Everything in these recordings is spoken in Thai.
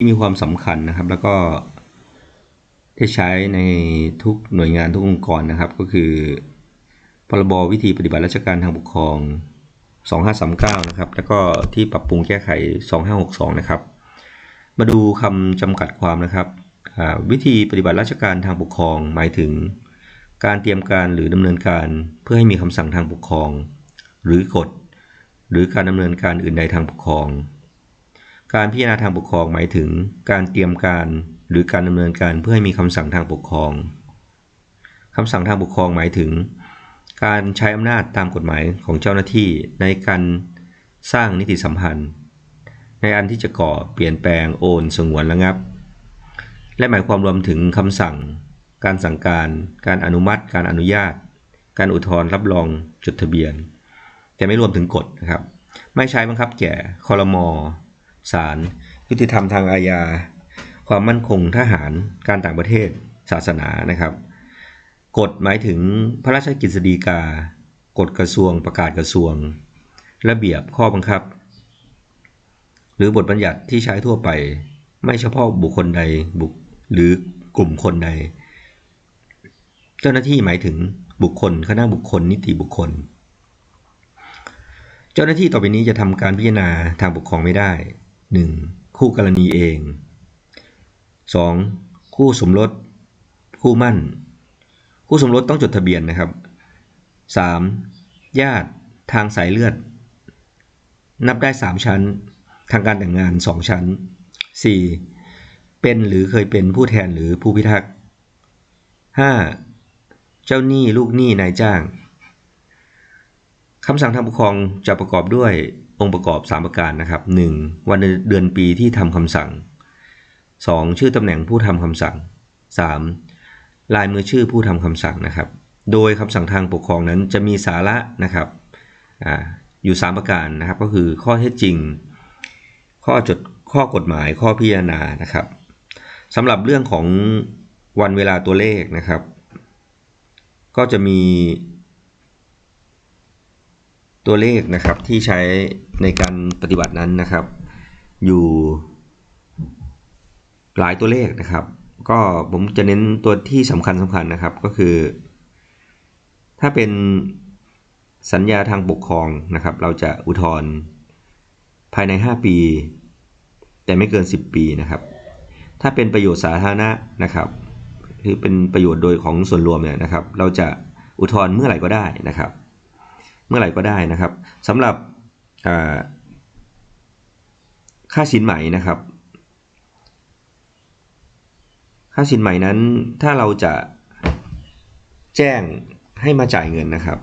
ที่มีความสำคัญนะครับ แล้วก็ที่ใช้ในทุกหน่วยงานทุกองค์กรนะครับ ก็คือพรบวิธีปฏิบัติราชการทางปกครอง 2539 นะครับ แล้วก็ที่ปรับปรุงแก้ไข 2562 นะครับ มาดูคำจำกัดความนะครับวิธีปฏิบัติราชการทางปกครอง หมายถึง การเตรียมการหรือดำเนินการเพื่อให้มีคำสั่งทางปกครอง หรือกฎหรือการดำเนินการอื่นใดทางปกครอง การพิจารณาทางปกครองหมายถึงการเตรียมการหรือการดำเนินการเพื่อให้มีคำสั่งทางปกครองคำสั่งทางปกครองหมายถึง การใช้อำนาจตามกฎหมายของเจ้าหน้าที่ในการสร้างนิติสัมพันธ์ ในอันที่จะก่อเปลี่ยนแปลงโอนสงวนระงับ และหมายความรวมถึงคำสั่ง การสั่งการ การอนุมัติ การอนุญาต การอุทธรณ์รับรองจดทะเบียน แต่ไม่รวมถึงกฎนะครับ ไม่ใช้บังคับแก่คอรมอ ศาลยุติธรรมทางอาญา ความมั่นคงทหารการต่างประเทศศาสนานะครับ กฎหมายถึงพระราชกฤษฎีกา กฎกระทรวงประกาศกระทรวง ระเบียบข้อบังคับ หรือบทบัญญัติที่ใช้ทั่วไป ไม่เฉพาะบุคคลใดบุคหรือกลุ่มคนใด เจ้าหน้าที่หมายถึงบุคคลคณะบุคคลนิติบุคคล เจ้าหน้าที่ต่อไปนี้จะทำการพิจารณาทางปกครองไม่ได้ 1. คู่กรณีเอง 2. คู่สมรส คู่มั่น คู่สมรสต้องจดทะเบียนนะครับ 3. ญาติทางสายเลือด นับได้ 3 ชั้น ทางการแต่งงาน 2 ชั้น 4. เป็นหรือเคยเป็นผู้แทนหรือผู้พิทักษ์ 5. เจ้าหนี้ลูกหนี้นายจ้างคำสั่งทางปกครองจะประกอบด้วย องค์ประกอบ 3 ประการนะครับ 1. วันเดือนปีที่ทำคำสั่ง 2. ชื่อตำแหน่งผู้ทำคำสั่ง 3. ลายมือชื่อผู้ทำคำสั่งนะครับ โดยคำสั่งทางปกครองนั้นจะมีสาระนะครับออยู่ 3 ประการนะครับ ก็คือข้อเท็จจริง ข้อจดข้อกฎหมายข้อพิจารณานะครับสำหรับเรื่องของวันเวลาตัวเลขนะครับ ก็จะมี ตัวเลขนะครับที่ใช้ในการปฏิบัตินั้นนะครับ อยู่ หลายตัวเลขนะครับ ก็ผมจะเน้นตัวที่สำคัญสำคัญนะครับก็คือ ถ้าเป็นสัญญาทางปกครองนะครับ เราจะอุทธรณ์ภายใน 5 ปี แต่ไม่เกิน 10 ปีนะครับ ถ้าเป็นประโยชน์สาธารณะนะครับคือเป็นประโยชน์โดยของส่วนรวมเนี่ยนะครับ เราจะอุทธรณ์เมื่อไหร่ก็ได้นะครับ เมื่อไหร่ก็ได้นะครับสำหรับค่าสินไหมนะครับ ค่าสินไหมนั้นถ้าเราจะแจ้งให้มาจ่ายเงินนะครับ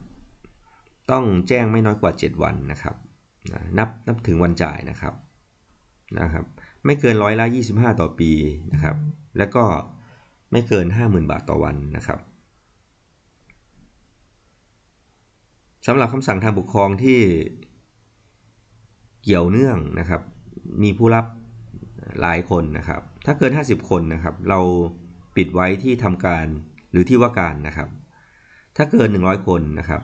ต้องแจ้งไม่น้อยกว่า 7 วันนะครับนะนับนับถึงวันจ่ายนะครับนะครับไม่เกินร้อยละ25 ต่อปีนะครับ แล้วก็ไม่เกิน 50,000 บาทต่อวันนะครับ สำหรับคำสั่งทางปกครองที่เกี่ยวเนื่องนะครับ มีผู้รับหลายคนนะครับ ถ้าเกิน 50 คนนะครับ เราปิดไว้ที่ทำการหรือที่ว่าการนะครับ ถ้าเกิน 100 คนนะครับ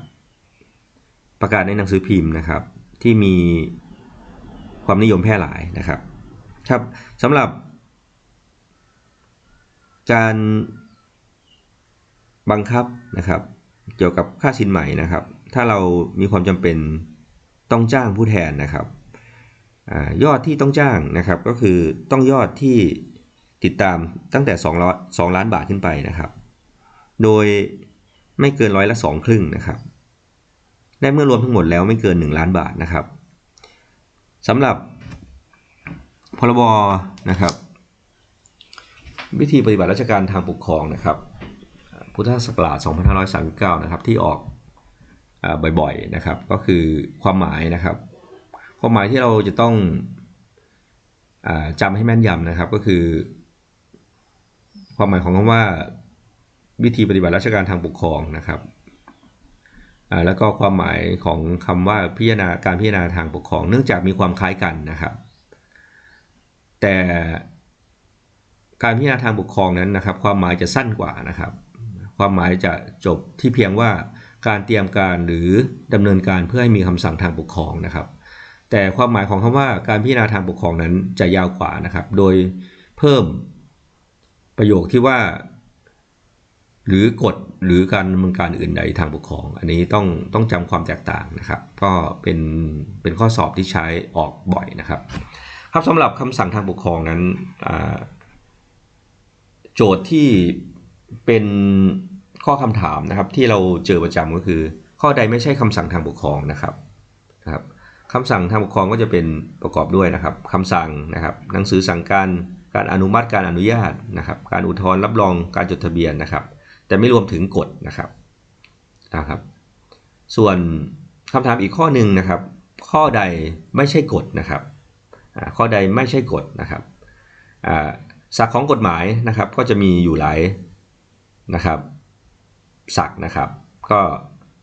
ประกาศในหนังสือพิมพ์นะครับ ที่มีความนิยมแพร่หลายนะครับครับสำหรับ การบังคับนะครับ เกี่ยวกับค่าสินไหม่นะครับ ถ้าเรามีความจำเป็นต้องจ้างผู้แทนนะครับอยอดที่ต้องจ้างนะครับ ก็คือต้องยอดที่ติดตามตั้งแต่2ล้าน2ล้านบาทขึ้นไปนะครับ โดยไม่เกินร้อยละสองครึ่งนะครับ และเมื่อรวมทั้งหมดแล้วไม่เกิน 1 ล้านบาทนะครับสำหรับพรบนะครับ วิธีปฏิบัติราชการทางปกครองนะครับ พุทธศักราช 2539 นะครับที่ออกอบ่อยๆนะครับ ก็คือความหมายนะครับ ความหมายที่เราจะต้องอจำให้แม่นยำนะครับก็คือ ความหมายของคำว่าวิธีปฏิบัติราชการทางปกครองนะครับแล้วก็ความหมายของคำว่าพิจารณาการพิจารณาทางปกครองเนื่องจากมีความคล้ายกันนะครับ แต่การพิจารณาทางปกครองนั้นนะครับ ความหมายจะสั้นกว่านะครับ ความหมายจะจบที่เพียงว่าการเตรียมการหรือดำเนินการเพื่อให้มีคำสั่งทางปกครองนะครับ แต่ความหมายของคำว่าการพิจารณาทางปกครองนั้นจะยาวกว่านะครับ โดยเพิ่มประโยคที่ว่า หรือกฎหรือการดำเนินการอื่นใดทางปกครอง อันนี้ต้องต้องจำความแตกต่างนะครับ ก็เป็นเป็นข้อสอบที่ใช้ออกบ่อยนะครับ ครับสำหรับคำสั่งทางปกครองนั้นโจทย์ที่ เป็นข้อคำถามนะครับที่เราเจอประจำก็คือ ข้อใดไม่ใช่คำสั่งทางปกครองนะครับนะครับคำสั่งทางปกครองก็จะเป็นประกอบด้วยนะครับคำสั่งนะครับ หนังสือสั่งการการอนุมัติการอนุญาตนะครับ การอุทธรณ์รับรองการจดทะเบียนนะครับ แต่ไม่รวมถึงกฎนะครับนะครับ ส่วนคำถามอีกข้อหนึ่งนะครับ ข้อใดไม่ใช่กฎนะครับข้อใดไม่ใช่กฎนะครับศักดิ์ของกฎหมายนะครับ ก็จะมีอยู่หลาย นะครับศักนะครับ ก็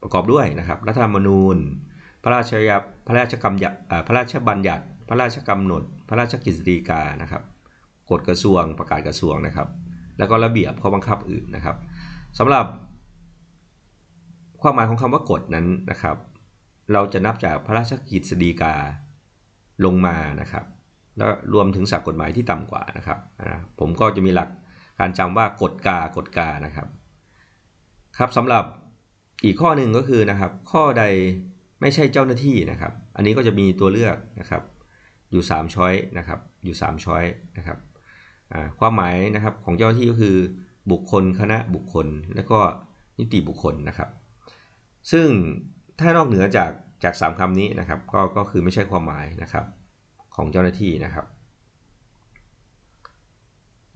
ประกอบด้วยนะครับรัฐธรรมนูญ พระราชยับพระราชกำยัพระราชบัญญัติ พระราชกำหนด พระราชกฤษฎีกานะครับกฎกระทรวงประกาศกระทรวงนะครับ แล้วก็ระเบียบข้อบังคับอื่นนะครับสำหรับ ความหมายของคำว่ากฎนั้นนะครับ เราจะนับจากพระราชกฤษฎีกาลงมานะครับ แล้วรวมถึงศักกฎหมายที่ต่ำกว่านะครับผมก็จะมีหลัก การจำว่ากฎกากฎกานะครับ ครับสำหรับอีกข้อหนึ่งก็คือนะครับ ข้อใดไม่ใช่เจ้าหน้าที่นะครับ อันนี้ก็จะมีตัวเลือกนะครับ อยู่3ช้อยนะครับ อยู่3ช้อยนะครับความหมายนะครับของเจ้าหน้าที่ก็คือบุคคลคณะบุคคล และก็นิติบุคคลนะครับ ซึ่งถ้านอกเหนือจากจากสามคำนี้นะครับ ก็ก็คือไม่ใช่ความหมายนะครับของเจ้าหน้าที่นะครับ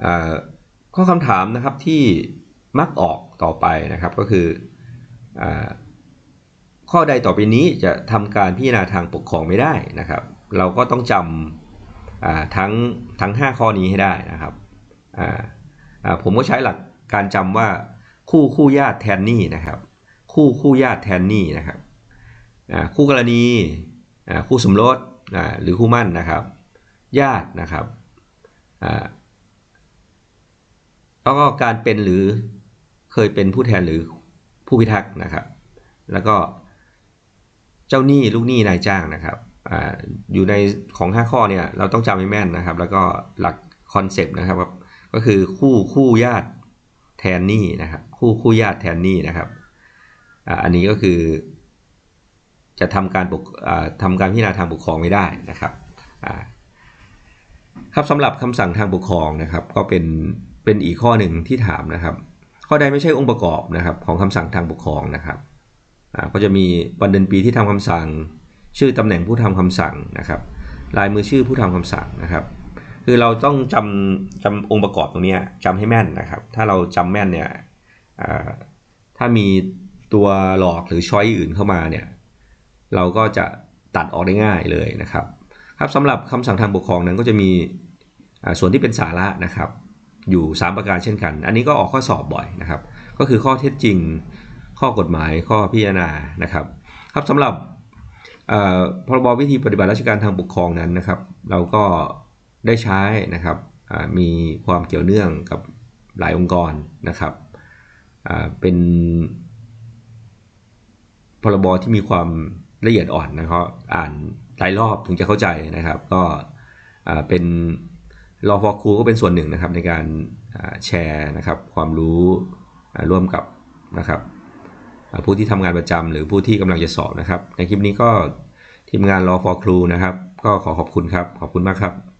อ่า ข้อคำถามนะครับที่มักออกต่อไปนะครับก็คืออข้อใดต่อไปนี้จะทำการพิจารณาทางปกครองไม่ได้นะครับ เราก็ต้องจำทั้งทั้ง 5 ข้อนี้ให้ได้นะครับผมก็ใช้หลักการจำว่าคู่คู่ญาติแทนนี้นะครับ คู่คู่ญาติแทนนี้นะครับคู่กรณีคู่สมรสหรือคู่มั่นนะครับ ญาตินะครับ แล้วก็การเป็นหรือเคยเป็นผู้แทนหรือผู้พิทักษ์นะครับ แล้วก็เจ้าหนี้ลูกหนี้นายจ้างนะครับออยู่ในของ 5 ข้อเนี่ยเราต้องจำให้แม่นนะครับ แล้วก็หลักคอนเซปต์นะครับ ก็คือคู่คู่ญาติแทนหนี้นะครับ คู่คู่ญาติแทนหนี้นะครับออันนี้ก็คือ จะทำการปกอ่าทำการพิจารณาทางปกครองไม่ได้นะครับครับสำหรับคำสั่งทางปกครองนะครับ ก็เป็น เป็นอีกข้อหนึ่งที่ถามนะครับ ข้อใดไม่ใช่องค์ประกอบนะครับของคำสั่งทางปกครองนะครับก็จะมีวันเดือนปีที่ทำคำสั่ง ชื่อตำแหน่งผู้ทำคำสั่งนะครับ ลายมือชื่อผู้ทำคำสั่งนะครับ คือเราต้องจำจำองค์ประกอบตรงนี้ยจำให้แม่นนะครับ ถ้าเราจำแม่นเนี่ยถ้ามีตัวหลอกหรือช้อยอื่นเข้ามาเนี่ยเราก็จะตัดออกได้ง่ายเลยนะครับ ครับสำหรับคำสั่งทางปกครองนั้นก็จะมีส่วนที่เป็นสาระนะครับ อยู่ 3 ประการเช่นกัน อันนี้ก็ออกข้อสอบบ่อยนะครับ ก็คือข้อเท็จจริง ข้อกฎหมาย ข้อพิจารณานะครับ ครับสำหรับพรบวิธีปฏิบัติราชการทางปกครองนั้นนะครับ เราก็ได้ใช้นะครับมีความเกี่ยวเนื่องกับหลายองค์กรนะครับเป็นพรบที่มีความละเอียดอ่อนนะครับ อ่านหลายรอบถึงจะเข้าใจนะครับ ก็เป็น รอฟอครูก็เป็นส่วนหนึ่งนะครับในการแชร์นะครับความรู้ร่วมกับนะครับผู้ที่ทำงานประจำหรือผู้ที่กำลังจะสอบนะครับ ในคลิปนี้ก็ทีมงานรอฟอครูนะครับ ก็ขอขอบคุณครับ ขอบคุณมากครับ